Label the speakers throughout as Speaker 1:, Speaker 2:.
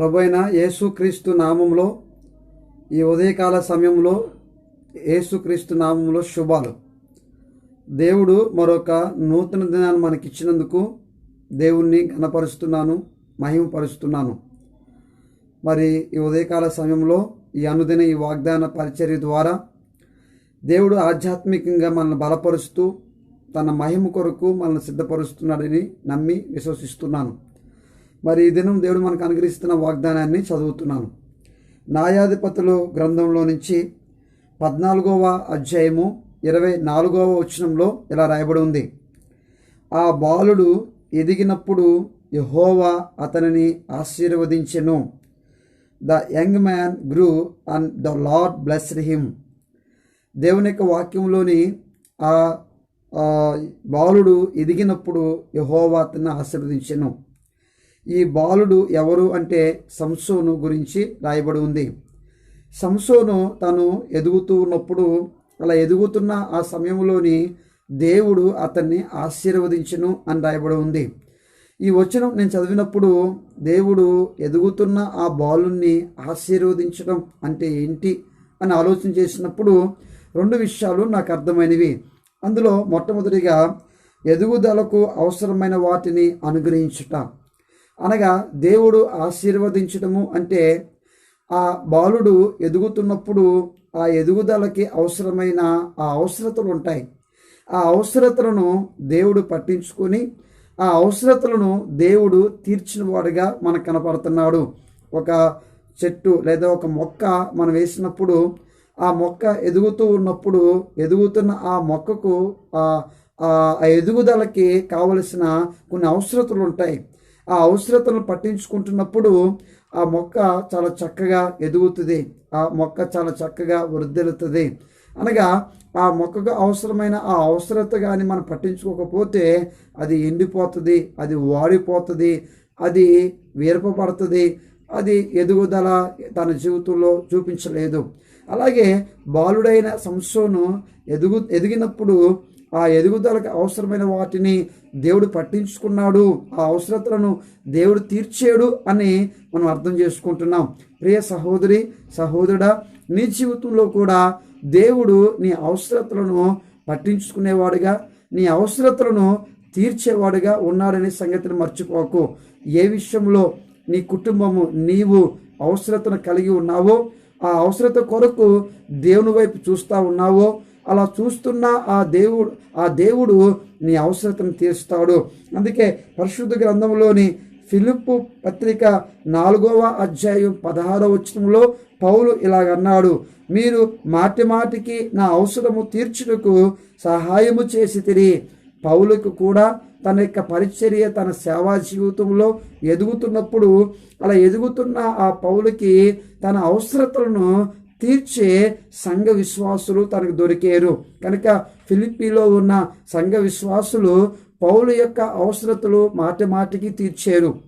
Speaker 1: ప్రభు అయిన యేసుక్రీస్తు నామంలో ఈ ఉదయకాల సమయంలో యేసుక్రీస్తు నామంలో శుభాలు. దేవుడు మరొక నూతన దినాన్ని మనకిచ్చినందుకు దేవుణ్ణి ఘనపరుస్తున్నాను మహిమపరుస్తున్నాను. మరి ఈ ఉదయకాల సమయంలో ఈ అనుదిన ఈ వాగ్దాన పరిచర్య ద్వారా దేవుడు ఆధ్యాత్మికంగా మనల్ని బలపరుస్తూ తన మహిమ కొరకు మనల్ని సిద్ధపరుస్తున్నాడని నమ్మి విశ్వసిస్తున్నాను. మరి ఈ దినం దేవుడు మనకు అనుగ్రహిస్తున్న వాగ్దానాన్ని చదువుతున్నాను. న్యాయాధిపతులు గ్రంథంలో నుంచి పద్నాలుగవ అధ్యాయము ఇరవై నాలుగవ వచనంలో ఇలా రాయబడి ఉంది. ఆ బాలుడు ఎదిగినప్పుడు యహోవా అతనిని ఆశీర్వదించెను. The young man grew and the lord blessed him. దేవుని యొక్క వాక్యంలోని ఆ ఆ బాలుడు ఎదిగినప్పుడు యహోవా అతన్ని ఆశీర్వదించెను. ఈ బాలుడు ఎవరు అంటే సంసోను గురించి రాయబడి ఉంది. సంసోను తను ఎదుగుతూ ఉన్నప్పుడు అలా ఎదుగుతున్న ఆ సమయంలోని దేవుడు అతన్ని ఆశీర్వదించను అని రాయబడి ఉంది. ఈ వచనం నేను చదివినప్పుడు దేవుడు ఎదుగుతున్న ఆ బాలుని ఆశీర్వదించడం అంటే ఏంటి అని ఆలోచన చేసినప్పుడు రెండు విషయాలు నాకు అర్థమైనవి. అందులో మొట్టమొదటిగా ఎదుగుదలకు అవసరమైన వాటిని అనుగ్రహించుట. అనగా దేవుడు ఆశీర్వదించడము అంటే ఆ బాలుడు ఎదుగుతున్నప్పుడు ఆ ఎదుగుదలకి అవసరమైన ఆ అవసరతలు ఉంటాయి. ఆ అవసరతలను దేవుడు పట్టించుకొని ఆ అవసరతలను దేవుడు తీర్చిన వాడుగా మనకు కనపడుతున్నాడు. ఒక చెట్టు లేదా ఒక మొక్క మనం వేసినప్పుడు ఆ మొక్క ఎదుగుతూ ఉన్నప్పుడు ఎదుగుతున్న ఆ మొక్కకు ఆ ఆ ఎదుగుదలకి కావలసిన కొన్ని అవసరతలు ఉంటాయి. ఆ అవసరతను పట్టించుకుంటున్నప్పుడు ఆ మొక్క చాలా చక్కగా ఎదుగుతుంది. ఆ మొక్క చాలా చక్కగా వృద్ధిల్లుతుంది అనగా ఆ మొక్కకు అవసరమైన ఆ అవసరత కానీ మనం పట్టించుకోకపోతే అది ఎండిపోతుంది అది వాడిపోతుంది అది వీరపడుతుంది అది ఎదుగుదల తన జీవితంలో చూపించలేదు. అలాగే బాలుడైన సంస్థను ఎదుగు ఎదిగినప్పుడు ఆ ఎదుగుదలకు అవసరమైన వాటిని దేవుడు పట్టించుకున్నాడు. ఆ అవసరతలను దేవుడు తీర్చాడు అని మనం అర్థం చేసుకుంటున్నాం. ప్రియ సహోదరి సహోదరుడా నీ జీవితంలో కూడా దేవుడు నీ అవసరతలను పట్టించుకునేవాడుగా నీ అవసరతలను తీర్చేవాడుగా ఉన్నాడనే సంగతిని మర్చిపోకు. ఏ విషయంలో నీ కుటుంబము నీవు అవసరతను కలిగి ఉన్నావో ఆ అవసరత కొరకు దేవుని వైపు చూస్తూ ఉన్నావో అలా చూస్తున్న ఆ దేవుడు ఆ దేవుడు నీ అవసరతను తీరుస్తాడు. అందుకే పరిశుద్ధ గ్రంథంలోని ఫిలిప్పు పత్రిక నాలుగవ అధ్యాయం పదహారవ వచనంలో పౌలు ఇలాగన్నాడు మీరు మాటి మాటికి నా అవసరము తీర్చుటకు సహాయము చేసి తిరిగి పౌలకు కూడా తన యొక్క పరిచర్య తన సేవా జీవితంలో ఎదుగుతున్నప్పుడు అలా ఎదుగుతున్న ఆ పౌలకి తన అవసరతలను తీర్చే సంఘ విశ్వాసులు తనకు దొరికారు. కనుక ఫిలిపీలో ఉన్న సంఘ విశ్వాసులు పౌలు యొక్క అవసరతలు మాటి మాటికి తీర్చారు.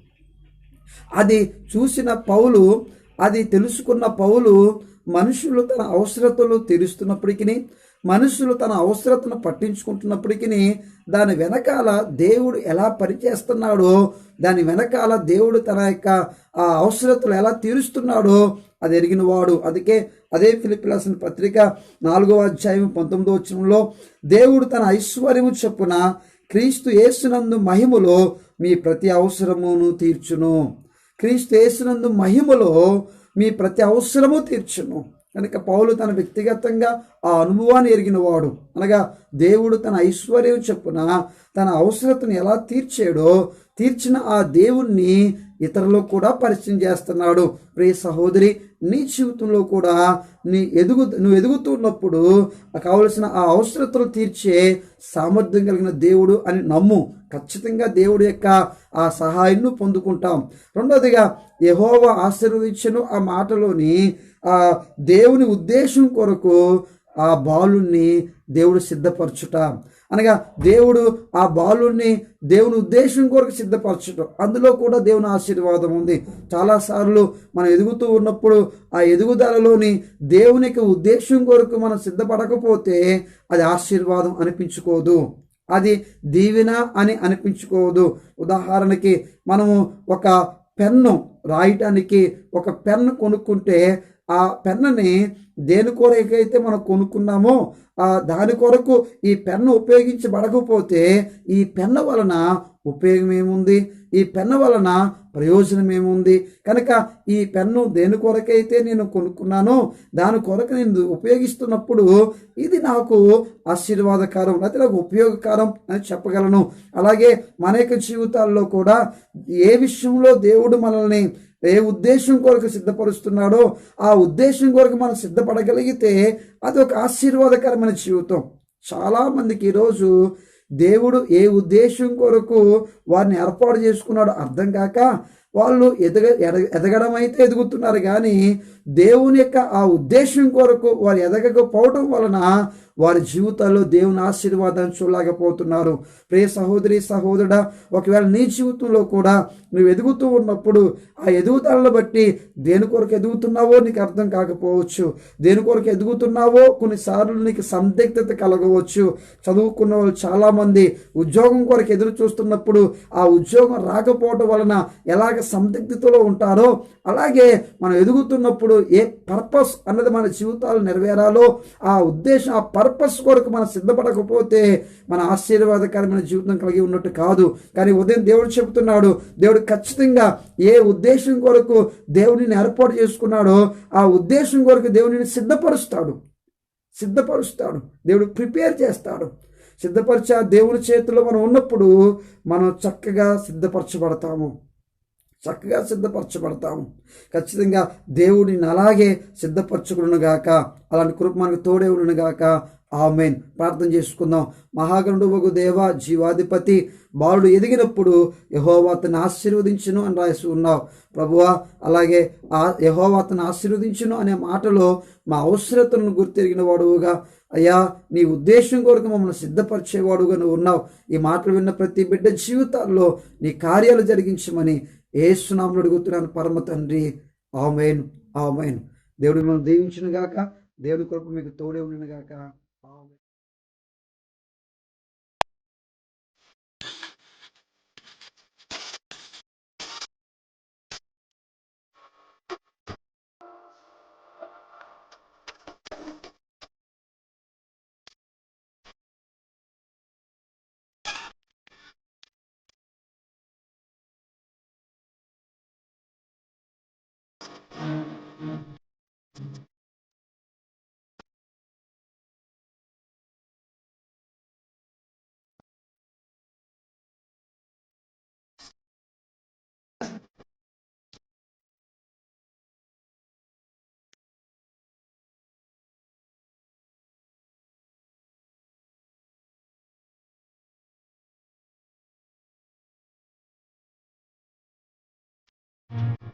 Speaker 1: అది చూసిన పౌలు అది తెలుసుకున్న పౌలు మనుషులు తన అవసరతలు తీరుస్తున్నప్పటికీ మనుషులు తన అవసరతను పట్టించుకుంటున్నప్పటికీ దాని వెనకాల దేవుడు ఎలా పనిచేస్తున్నాడో దాని వెనకాల దేవుడు తన యొక్క ఆ అవసరతలు ఎలా తీరుస్తున్నాడో అది ఎరిగిన వాడు. అందుకే అదే ఫిలిపిలాసిన పత్రిక నాలుగో అధ్యాయం పంతొమ్మిదో వచ్చంలో దేవుడు తన ఐశ్వర్యము చెప్పున క్రీస్తు యేసునందు మహిమలో మీ ప్రతి అవసరమును తీర్చును. క్రీస్తు యేసునందు మహిమలో మీ ప్రతి అవసరము తీర్చును. కనుక పౌలు తన వ్యక్తిగతంగా ఆ అనుభవాన్ని ఎరిగినవాడు అనగా దేవుడు తన ఐశ్వర్యం చెప్పున తన అవసరతను ఎలా తీర్చాడో తీర్చిన ఆ దేవుణ్ణి ఇతరులకు కూడా పరిచయం చేస్తున్నాడు. ప్రియ సహోదరి నీ జీవితంలో కూడా నీ ఎదుగు నువ్వు ఎదుగుతున్నప్పుడు కావలసిన ఆ అవసరతలు తీర్చే సామర్థ్యం కలిగిన దేవుడు అని నమ్ము. ఖచ్చితంగా దేవుడు యొక్క ఆ సహాయాన్ని పొందుకుంటాం. రెండవదిగా యహోవ ఆశీర్వదించను ఆ మాటలోని ఆ దేవుని ఉద్దేశం కొరకు ఆ బాలుణ్ణి దేవుడు సిద్ధపరచుట. అనగా దేవుడు ఆ బాలుణ్ణి దేవుని ఉద్దేశం కొరకు సిద్ధపరచడం అందులో కూడా దేవుని ఆశీర్వాదం ఉంది. చాలాసార్లు మనం ఎదుగుతూ ఉన్నప్పుడు ఆ ఎదుగుదలలోని దేవునికి ఉద్దేశం కొరకు మనం సిద్ధపడకపోతే అది ఆశీర్వాదం అనిపించుకోదు. అది దీవెన అని అనిపించుకోదు. ఉదాహరణకి మనము ఒక పెన్ను రాయటానికి ఒక పెన్ను కొనుక్కుంటే ఆ పెన్నుని దేని కొరకైతే మనం కొనుక్కున్నామో ఆ దాని కొరకు ఈ పెన్ను ఉపయోగించబడకపోతే ఈ పెన్ను వలన ఉపయోగం ఏముంది? ఈ పెన్ను వలన ప్రయోజనం ఏముంది? కనుక ఈ పెన్ను దేని కొరకైతే నేను కొనుక్కున్నానో దాని కొరకు నేను ఉపయోగిస్తున్నప్పుడు ఇది నాకు ఆశీర్వాదకరం లేకపోతే నాకు ఉపయోగకరం అని చెప్పగలను. అలాగే మన యొక్క జీవితాల్లో కూడా ఏ విషయంలో దేవుడు మనల్ని ఏ ఉద్దేశం కొరకు సిద్ధపరుస్తున్నాడో ఆ ఉద్దేశం కొరకు మనం సిద్ధపడగలిగితే అది ఒక ఆశీర్వాదకరమైన జీవితం. చాలామందికి ఈరోజు దేవుడు ఏ ఉద్దేశం కొరకు వారిని ఏర్పాటు చేసుకున్నాడో అర్థం కాక వాళ్ళు ఎదగ ఎదగడం అయితే ఎదుగుతున్నారు కానీ దేవుని యొక్క ఆ ఉద్దేశం కొరకు వారు ఎదగకపోవడం వలన వారి జీవితాల్లో దేవుని ఆశీర్వాదాన్ని చూడలేకపోతున్నారు. ప్రియ సహోదరి సహోదరుడా ఒకవేళ నీ జీవితంలో కూడా నువ్వు ఎదుగుతూ ఉన్నప్పుడు ఆ ఎదుగుదలను బట్టి దేని కొరకు ఎదుగుతున్నావో నీకు అర్థం కాకపోవచ్చు. దేని కొరకు ఎదుగుతున్నావో కొన్నిసార్లు నీకు సందిగ్ధత కలగవచ్చు. చదువుకున్న వాళ్ళు చాలామంది ఉద్యోగం కొరకు ఎదురు చూస్తున్నప్పుడు ఆ ఉద్యోగం రాకపోవడం వలన ఎలాగ సందిగ్ధతలో ఉంటారో అలాగే మనం ఎదుగుతున్నప్పుడు ఏ పర్పస్ అన్నది మన జీవితాలు నెరవేరాలో ఆ ఉద్దేశం ఆ పర్పస్ కొరకు మనం సిద్ధపడకపోతే మన ఆశీర్వాదకరమైన జీవితం కలిగి ఉన్నట్టు కాదు. కానీ ఉదయం దేవుడు చెబుతున్నాడు దేవుడు ఖచ్చితంగా ఏ ఉద్దేశం కొరకు దేవుడిని ఏర్పాటు చేసుకున్నాడో ఆ ఉద్దేశం కొరకు దేవుడిని సిద్ధపరుస్తాడు. సిద్ధపరుస్తాడు. దేవుడు ప్రిపేర్ చేస్తాడు. సిద్ధపరిచే ఆ దేవుని చేతిలో మనం ఉన్నప్పుడు మనం చక్కగా సిద్ధపరచబడతాము. చక్కగా సిద్ధపరచబడతాం. ఖచ్చితంగా దేవుడిని అలాగే సిద్ధపరచుకునుగాక అలాంటి కృప మనకు తోడే ఉండునుగాక. ఆమెన్. ప్రార్థన చేసుకుందాం. మహాగణుడు దేవ జీవాధిపతి బాలుడు ఎదిగినప్పుడు యహోవాతను ఆశీర్వదించును అని రాసి ఉన్నావు. ప్రభువా అలాగే ఆ యహోవాతను ఆశీర్వదించును అనే మాటలో మా అవసరతలను గుర్తెరిగిన వాడువుగా. అయ్యా నీ ఉద్దేశం కొరకు మమ్మల్ని సిద్ధపరిచేవాడుగా నువ్వు ఉన్నావు. ఈ మాటలు విన్న ప్రతి బిడ్డ జీవితాల్లో నీ కార్యాలు జరిగించమని ఏసునాములు అడుగుతున్నాను పరమ తండ్రి. Amen amen. దేవుడు మిమ్మల్ని దీవించిన గాక దేవుడి కొరకు మీకు తోడే ఉండిన గాక you